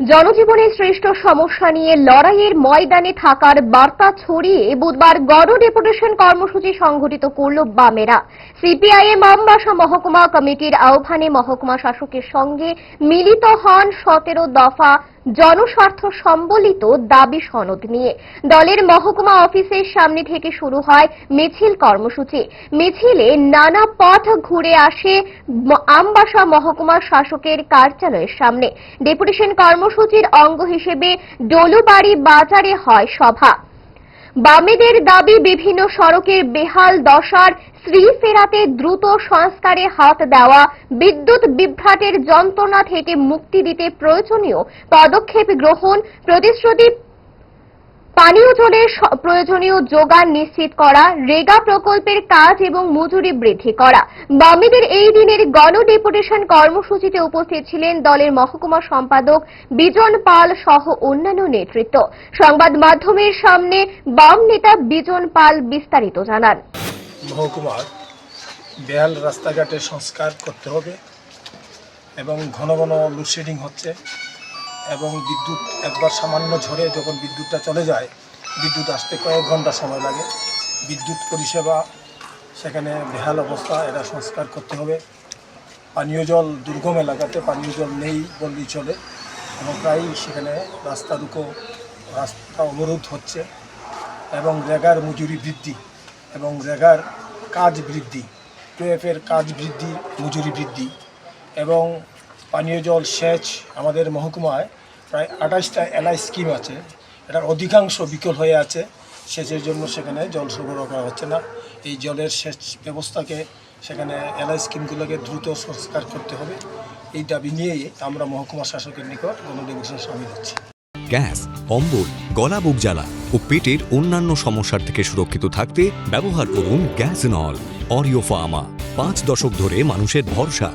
জনজীবনের শ্রেষ্ঠ সমস্যা নিয়ে লড়াইয়ের ময়দানে থাকার বার্তা ছড়িয়ে বুধবার গণ ডেপুটেশন কর্মসূচি সংঘটিত করল বামেরা। সিপিআইএম আমবাসা মহকুমা কমিটির আহ্বানে মহকুমা শাসকের সঙ্গে মিলিত হন সতেরো দফা জনস্বার্থ সম্বলিত দাবি সনদ নিয়ে। দলের মহকুমা অফিসের সামনে থেকে শুরু হয় মিছিল কর্মসূচি। মিছিলে নানা পথ ঘুরে আসে আমবাসা মহকুমা শাসকের কার্যালয়ের সামনে। ডেপুটেশন কর্মসূচির অঙ্গ হিসেবে ডলুবাড়ি বাজারে হয় সভা। বামেদের দাবি, বিভিন্ন সড়কের বেহাল দশার শ্রী ফেরাতে দ্রুত সংস্কারে হাত দেওয়া, বিদ্যুৎ বিভ্রাটের যন্ত্রণা থেকে মুক্তি দিতে প্রয়োজনীয় পদক্ষেপ গ্রহণ, প্রতিশ্রুতি পানীয় জলের প্রয়োজনীয় যোগান নিশ্চিত করা, রেগা প্রকল্পের কাজ এবং মজুরি বৃদ্ধি করা। বামেদের এই দিনের গণ ডেপুটেশন কর্মসূচিতে উপস্থিত ছিলেন দলের মহকুমা সম্পাদক বিজন পাল সহ অন্যান্য নেতৃত্ব। সংবাদ মাধ্যমের সামনে বাম নেতা বিজন পাল বিস্তারিত জানান। মহকুমার বেহাল রাস্তাঘাটে সংস্কার করতে হবে এবং ঘন ঘন লোডশেডিং হচ্ছে। এবং বিদ্যুৎ, একবার সামান্য ঝড়ে যখন বিদ্যুৎটা চলে যায়, বিদ্যুৎ আসতে কয়েক ঘণ্টা সময় লাগে। বিদ্যুৎ পরিষেবা, সেখানে বেহাল অবস্থা, এটা সংস্কার করতে হবে। পানীয় জল দুর্গম এলাকাতে পানীয় জল নেই বললেই চলে এবং প্রায়ই সেখানে রাস্তা রুকো, রাস্তা অবরোধ হচ্ছে এবং রেগার মজুরি বৃদ্ধি এবং রেগার কাজ বৃদ্ধি টুয়েফের কাজ বৃদ্ধি, মজুরি বৃদ্ধি এবং পানীয় জল সেচ আমাদের মহকুমায় প্রায় আঠাশটা এলআই স্কিম আছে। এটার অধিকাংশ বিকল হয়ে আছে। সেচের জন্য সেখানে জল সরবরাহ করা হচ্ছে না। এই জলের সেচ ব্যবস্থাকে সেখানে এলআই স্কিমগুলোকে দ্রুত সংস্কার করতে হবে। এই দাবি নিয়েই আমরা মহকুমা শাসকের নিকট গণডেপুটেশন সামিল হচ্ছি। গ্যাস অম্বল গলা বুক জ্বালা ও পেটের অন্যান্য সমস্যার থেকে সুরক্ষিত থাকতে ব্যবহার করুন গ্যাস নল, অরিও ফার্মা। পাঁচ দশক ধরে মানুষের ভরসা।